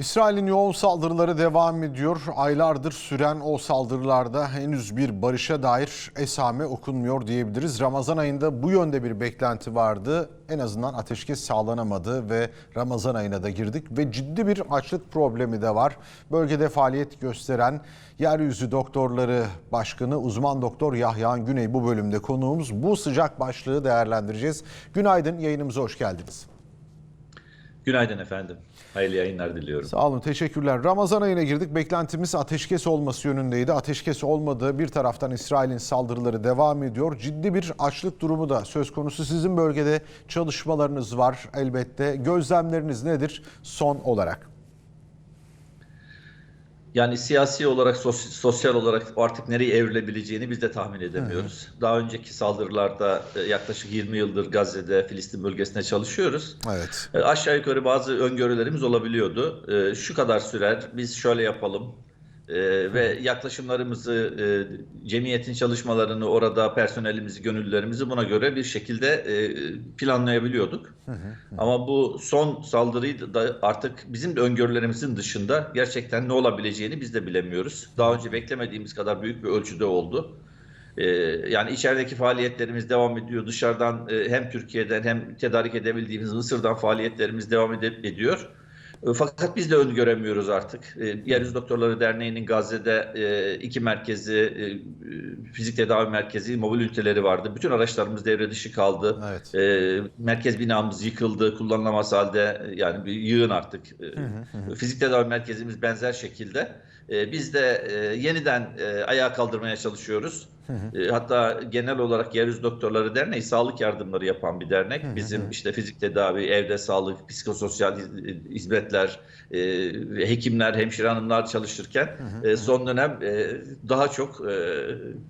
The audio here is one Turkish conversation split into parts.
İsrail'in yoğun saldırıları devam ediyor. Aylardır süren o saldırılarda henüz bir barışa dair esame okunmuyor diyebiliriz. Ramazan ayında bu yönde bir beklenti vardı. En azından ateşkes sağlanamadı ve Ramazan ayına da girdik ve ciddi bir açlık problemi de var. Bölgede faaliyet gösteren Yeryüzü Doktorları Başkanı uzman doktor Yahyan Güney bu bölümde konuğumuz. Bu sıcak başlığı değerlendireceğiz. Günaydın yayınımıza hoş geldiniz. Günaydın efendim. Hayırlı yayınlar diliyorum. Sağ olun, teşekkürler. Ramazan ayına girdik. Beklentimiz ateşkes olması yönündeydi. Ateşkes olmadı. Bir taraftan İsrail'in saldırıları devam ediyor. Ciddi bir açlık durumu da söz konusu. Sizin bölgede çalışmalarınız var elbette. Gözlemleriniz nedir son olarak? Yani siyasi olarak, sos- sosyal olarak artık nereye evrilebileceğini biz de tahmin edemiyoruz. Daha önceki saldırılarda e, yaklaşık 20 yıldır Gazze'de, Filistin bölgesinde çalışıyoruz. Evet. E, Aşağı yukarı bazı öngörülerimiz olabiliyordu. E, Şu kadar sürer, biz şöyle yapalım e, ve yaklaşımlarımızı, e, cemiyetin çalışmalarını, orada personelimizi, gönüllülerimizi buna göre bir şekilde e, planlayabiliyorduk. Ama bu son saldırıyı da artık bizim de öngörülerimizin dışında gerçekten ne olabileceğini biz de bilemiyoruz. Daha önce beklemediğimiz kadar büyük bir ölçüde oldu. Ee, yani içerideki faaliyetlerimiz devam ediyor. Dışarıdan e, hem Türkiye'den hem tedarik edebildiğimiz Mısır'dan faaliyetlerimiz devam ede- ediyor. E, Fakat biz de öngöremiyoruz artık. E, Yeryüzü Doktorları Derneği'nin Gazze'de e, iki merkezi, fizik tedavi merkezi, mobil üniteleri vardı. Bütün araçlarımız devre dışı kaldı. Evet. Merkez binamız yıkıldı, kullanılamaz halde yani bir yığın artık. Fizik tedavi merkezimiz benzer şekilde. E, biz de e, yeniden e, ayağa kaldırmaya çalışıyoruz. E, Hatta genel olarak Yeryüzü Doktorları Derneği sağlık yardımları yapan bir dernek. Bizim işte fizik tedavi, evde sağlık, psikososyal hiz- hizmetler, e, hekimler, hemşire hanımlar çalışırken e, son dönem e, daha çok e,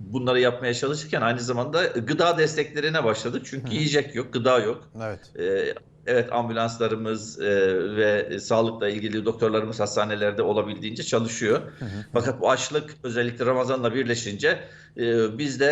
bunları yapmaya çalışırken aynı zamanda gıda desteklerine başladık. Çünkü yiyecek yok, gıda yok. Evet. Ee, Evet ambulanslarımız e, ve sağlıkla ilgili doktorlarımız hastanelerde olabildiğince çalışıyor. Fakat bu açlık özellikle Ramazan'la birleşince e, biz de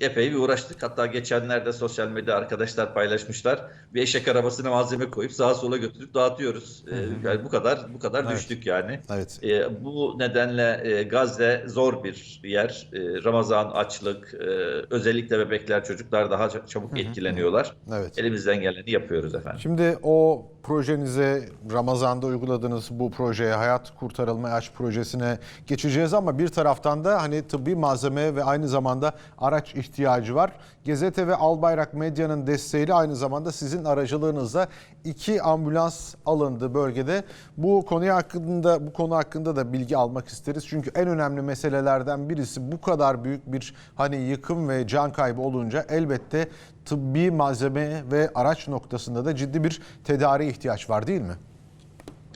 e, epey bir uğraştık. Hatta geçenlerde sosyal medya arkadaşlar paylaşmışlar. Bir eşek arabasına malzeme koyup sağa sola götürüp dağıtıyoruz. E, yani bu kadar bu kadar Evet. düştük yani. Evet. E, bu nedenle e, Gazze zor bir yer. E, Ramazan, açlık, e, özellikle bebekler, çocuklar daha çabuk etkileniyorlar. Evet. Elimizden geleni yapıyoruz efendim. Şimdi o projenize Ramazan'da uyguladığınız bu projeye Hayat Kurtarılma Aç projesine geçeceğiz ama bir taraftan da hani tıbbi malzeme ve aynı zamanda araç ihtiyacı var. Gezete ve Albayrak Medya'nın desteğiyle aynı zamanda sizin aracılığınızla iki ambulans alındı bölgede. Bu konu hakkında bu konu hakkında da bilgi almak isteriz. Çünkü en önemli meselelerden birisi bu kadar büyük bir hani yıkım ve can kaybı olunca elbette tıbbi malzeme ve araç noktasında da ciddi bir tedariğe ihtiyaç var değil mi?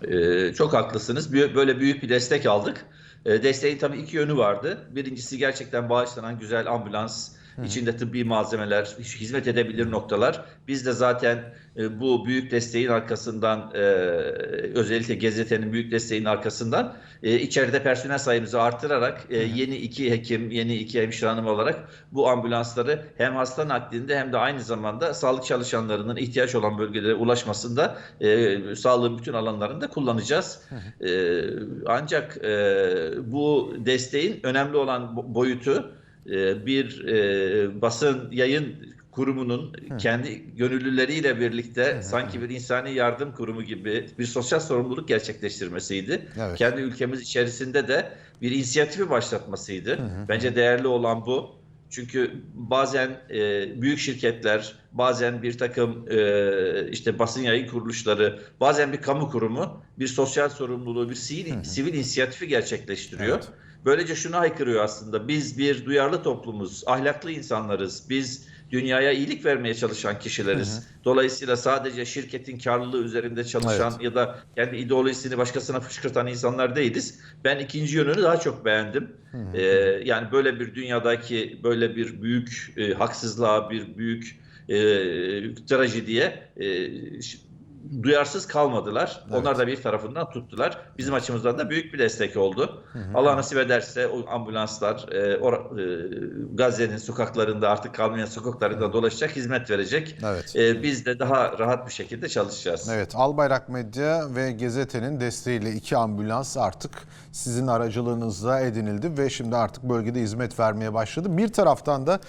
Ee, çok haklısınız. Böyle büyük bir destek aldık. Ee, desteğin tabii iki yönü vardı. Birincisi gerçekten bağışlanan güzel ambulans, içinde tıbbi malzemeler, hizmet edebilir noktalar. Biz de zaten e, bu büyük desteğin arkasından, e, özellikle GZT'nin büyük desteğin arkasından e, içeride personel sayımızı artırarak e, yeni iki hekim, yeni iki hemşire hanım olarak bu ambulansları hem hasta naklinde hem de aynı zamanda sağlık çalışanlarının ihtiyaç olan bölgelere ulaşmasında e, sağlığın bütün alanlarında kullanacağız. E, ancak e, bu desteğin önemli olan bo- boyutu bir e, basın yayın kurumunun kendi gönüllüleriyle birlikte sanki bir insani yardım kurumu gibi bir sosyal sorumluluk gerçekleştirmesiydi. Evet. Kendi ülkemiz içerisinde de bir inisiyatifi başlatmasıydı. Bence değerli olan bu. Çünkü bazen e, büyük şirketler, bazen bir takım e, işte basın yayın kuruluşları, bazen bir kamu kurumu bir sosyal sorumluluğu, bir sivil, sivil inisiyatifi gerçekleştiriyor. Evet. Böylece şunu haykırıyor aslında. Biz bir duyarlı toplumuz, ahlaklı insanlarız. Biz dünyaya iyilik vermeye çalışan kişileriz. Dolayısıyla sadece şirketin karlılığı üzerinde çalışan Evet. ya da kendi ideolojisini başkasına fışkırtan insanlar değiliz. Ben ikinci yönünü daha çok beğendim. Ee, yani böyle bir dünyadaki böyle bir büyük e, haksızlığa, bir büyük e, trajediye e, duyarsız kalmadılar. Evet. Onlar da bir tarafından tuttular. Bizim açımızdan da büyük bir destek oldu. Allah nasip ederse o ambulanslar e, or- e, Gazze'nin sokaklarında artık kalmayan sokaklarında dolaşacak, hizmet verecek. Evet. E, biz de daha rahat bir şekilde çalışacağız. Evet, Albayrak Medya ve Gezete'nin desteğiyle iki ambulans artık sizin aracılığınızla edinildi ve şimdi artık bölgede hizmet vermeye başladı. Bir taraftan da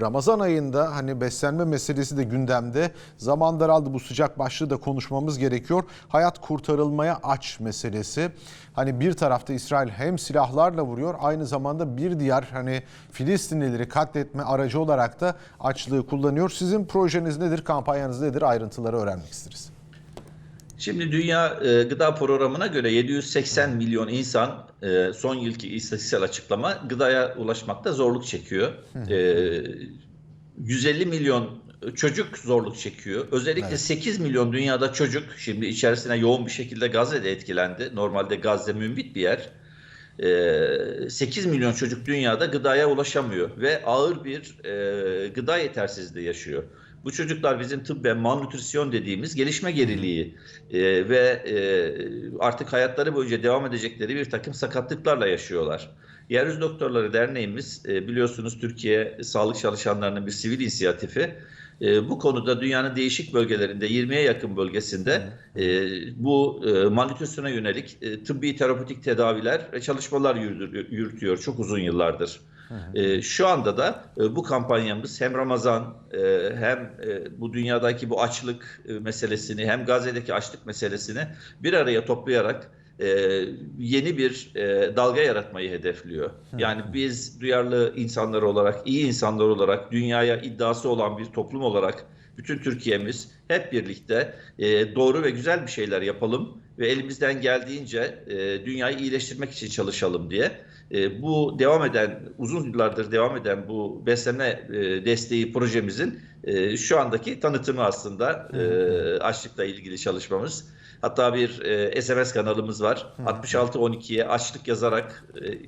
Ramazan ayında hani beslenme meselesi de gündemde. Zaman daraldı bu sıcak başlığı da konuşmamız gerekiyor. Hayat kurtarılmaya aç meselesi. Hani bir tarafta İsrail hem silahlarla vuruyor aynı zamanda bir diğer hani Filistinlileri katletme aracı olarak da açlığı kullanıyor. Sizin projeniz nedir, kampanyanız nedir ayrıntıları öğrenmek isteriz. Şimdi Dünya e, Gıda Programı'na göre 780 milyon insan e, son yılki istatistiksel açıklama gıdaya ulaşmakta zorluk çekiyor. E, 150 milyon çocuk zorluk çekiyor. Özellikle Evet. 8 milyon dünyada çocuk şimdi içerisine yoğun bir şekilde Gazze'de etkilendi. Normalde Gazze mümbit bir yer. E, 8 milyon çocuk dünyada gıdaya ulaşamıyor ve ağır bir e, gıda yetersizliği yaşıyor. Bu çocuklar bizim tıbben malnutrisyon dediğimiz gelişme geriliği e, ve e, artık hayatları boyunca devam edecekleri bir takım sakatlıklarla yaşıyorlar. Yeryüzü Doktorları Derneğimiz e, biliyorsunuz Türkiye sağlık çalışanlarının bir sivil inisiyatifi. E, bu konuda dünyanın değişik bölgelerinde 20'ye yakın bölgesinde e, bu e, malnutrisyona yönelik e, tıbbi terapötik tedaviler ve çalışmalar yürütüyor çok uzun yıllardır. E, şu anda da e, bu kampanyamız hem Ramazan e, hem e, bu dünyadaki bu açlık e, meselesini hem Gazze'deki açlık meselesini bir araya toplayarak e, yeni bir e, dalga yaratmayı hedefliyor. Yani biz duyarlı insanlar olarak, iyi insanlar olarak, dünyaya iddiası olan bir toplum olarak bütün Türkiye'miz hep birlikte e, doğru ve güzel bir şeyler yapalım ve elimizden geldiğince e, dünyayı iyileştirmek için çalışalım diye e, bu devam eden uzun yıllardır devam eden bu beslenme e, desteği projemizin e, şu andaki tanıtımı aslında e, açlıkla ilgili çalışmamız. Hatta bir e, SMS kanalımız var. 6612'ye açlık yazarak e,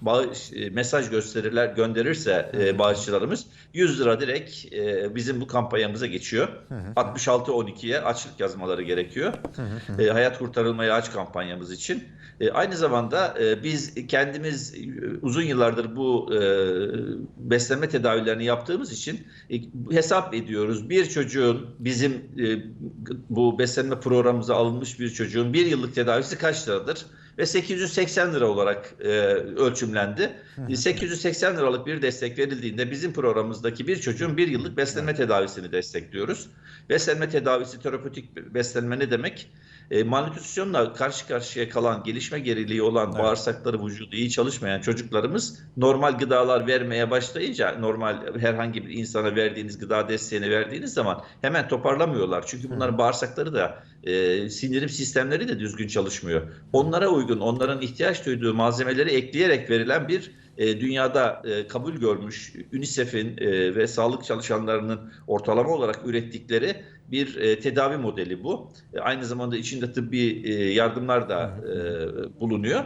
bağış, e, mesaj gösterirler gönderirse e, bağışçılarımız 100 lira direkt e, bizim bu kampanyamıza geçiyor. 6612'ye açlık yazmaları gerekiyor. E, hayat kurtarılmaya aç kampanyamız için. E, aynı zamanda e, biz kendimiz e, uzun yıllardır bu e, beslenme tedavilerini yaptığımız için e, hesap ediyoruz. Bir çocuğun bizim e, bu beslenme programımıza alınmış bir çocuğun bir yıllık tedavisi kaç liradır? Ve 880 lira olarak e, ölçümlendi. E, 880 liralık bir destek verildiğinde bizim programımızdaki bir çocuğun bir yıllık beslenme tedavisini destekliyoruz. Beslenme tedavisi, terapötik beslenme ne demek? E, malnutrisyonla karşı karşıya kalan, gelişme geriliği olan, Evet. bağırsakları, vücudu iyi çalışmayan çocuklarımız normal gıdalar vermeye başlayınca, normal herhangi bir insana verdiğiniz gıda desteğini verdiğiniz zaman hemen toparlamıyorlar. Çünkü bunların bağırsakları da, e, sindirim sistemleri de düzgün çalışmıyor. Onlara uygun, onların ihtiyaç duyduğu malzemeleri ekleyerek verilen bir e, dünyada e, kabul görmüş UNICEF'in e, ve sağlık çalışanlarının ortalama olarak ürettikleri bir e, tedavi modeli bu. E, aynı zamanda içinde tıbbi e, yardımlar da e, bulunuyor.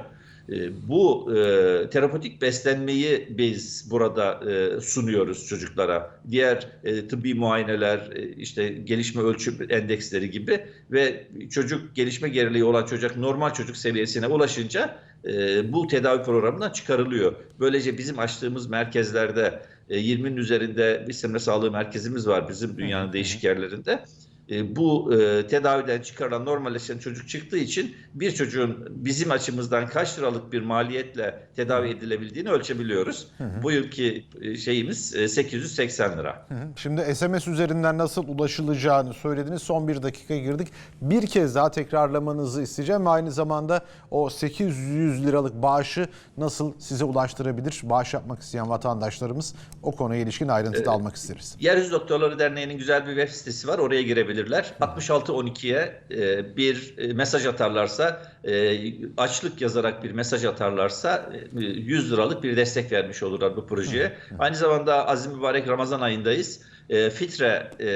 E, bu e, terapötik beslenmeyi biz burada e, sunuyoruz çocuklara. Diğer e, tıbbi muayeneler, e, işte gelişme ölçüm endeksleri gibi ve çocuk gelişme geriliği olan çocuk normal çocuk seviyesine ulaşınca e, bu tedavi programından çıkarılıyor. Böylece bizim açtığımız merkezlerde e, 20'nin üzerinde beslenme sağlığı merkezimiz var bizim dünyanın değişik yerlerinde. E, bu e, tedaviden çıkarılan normalleşen çocuk çıktığı için bir çocuğun bizim açımızdan kaç liralık bir maliyetle tedavi edilebildiğini ölçebiliyoruz. Bu yılki e, şeyimiz e, 880 lira. Hı hı. Şimdi SMS üzerinden nasıl ulaşılacağını söylediniz. Son bir dakika girdik. Bir kez daha tekrarlamanızı isteyeceğim ve aynı zamanda o 800 liralık bağışı nasıl size ulaştırabilir? Bağış yapmak isteyen vatandaşlarımız o konuya ilişkin ayrıntı da almak isteriz. Yeryüzü Doktorları Derneği'nin güzel bir web sitesi var. Oraya girebilirler. 6612'ye e, bir e, mesaj atarlarsa, e, açlık yazarak bir mesaj atarlarsa e, 100 liralık bir destek vermiş olurlar bu projeye. Aynı zamanda Azim Mübarek Ramazan ayındayız. E, Fitre e,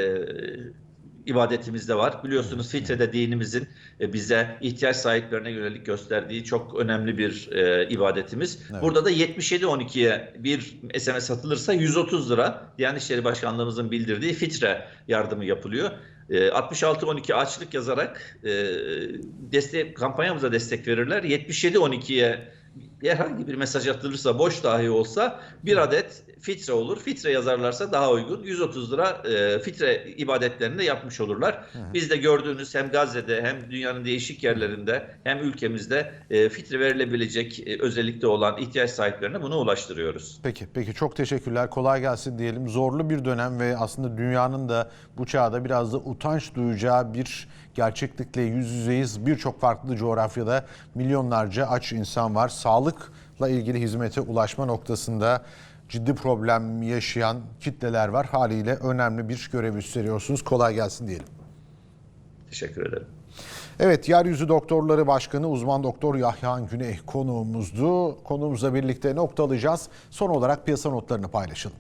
ibadetimizde var. Biliyorsunuz fitrede dinimizin e, bize ihtiyaç sahiplerine yönelik gösterdiği çok önemli bir e, ibadetimiz. Evet. Burada da 77-12'ye bir SMS satılırsa 130 lira Diyanet İşleri Başkanlığımızın bildirdiği fitre yardımı yapılıyor. E, 66-12 açlık yazarak e, destek, kampanyamıza destek verirler. 77-12'ye herhangi bir mesaj atılırsa boş dahi olsa bir adet fitre olur. Fitre yazarlarsa daha uygun. 130 lira e, fitre ibadetlerini de yapmış olurlar. Biz de gördüğünüz hem Gazze'de hem dünyanın değişik yerlerinde hem ülkemizde e, fitre verilebilecek e, özellikle olan ihtiyaç sahiplerine bunu ulaştırıyoruz. Peki, peki çok teşekkürler. Kolay gelsin diyelim. Zorlu bir dönem ve aslında dünyanın da bu çağda biraz da utanç duyacağı bir gerçeklikle yüz yüzeyiz. Birçok farklı coğrafyada milyonlarca aç insan var. Sağlıkla ilgili hizmete ulaşma noktasında ciddi problem yaşayan kitleler var. Haliyle önemli bir görev üstleniyorsunuz. Kolay gelsin diyelim. Teşekkür ederim. Evet, Yeryüzü Doktorları Başkanı uzman doktor Yahya Güney konuğumuzdu. Konuğumuzla birlikte noktalayacağız. Son olarak piyasa notlarını paylaşalım.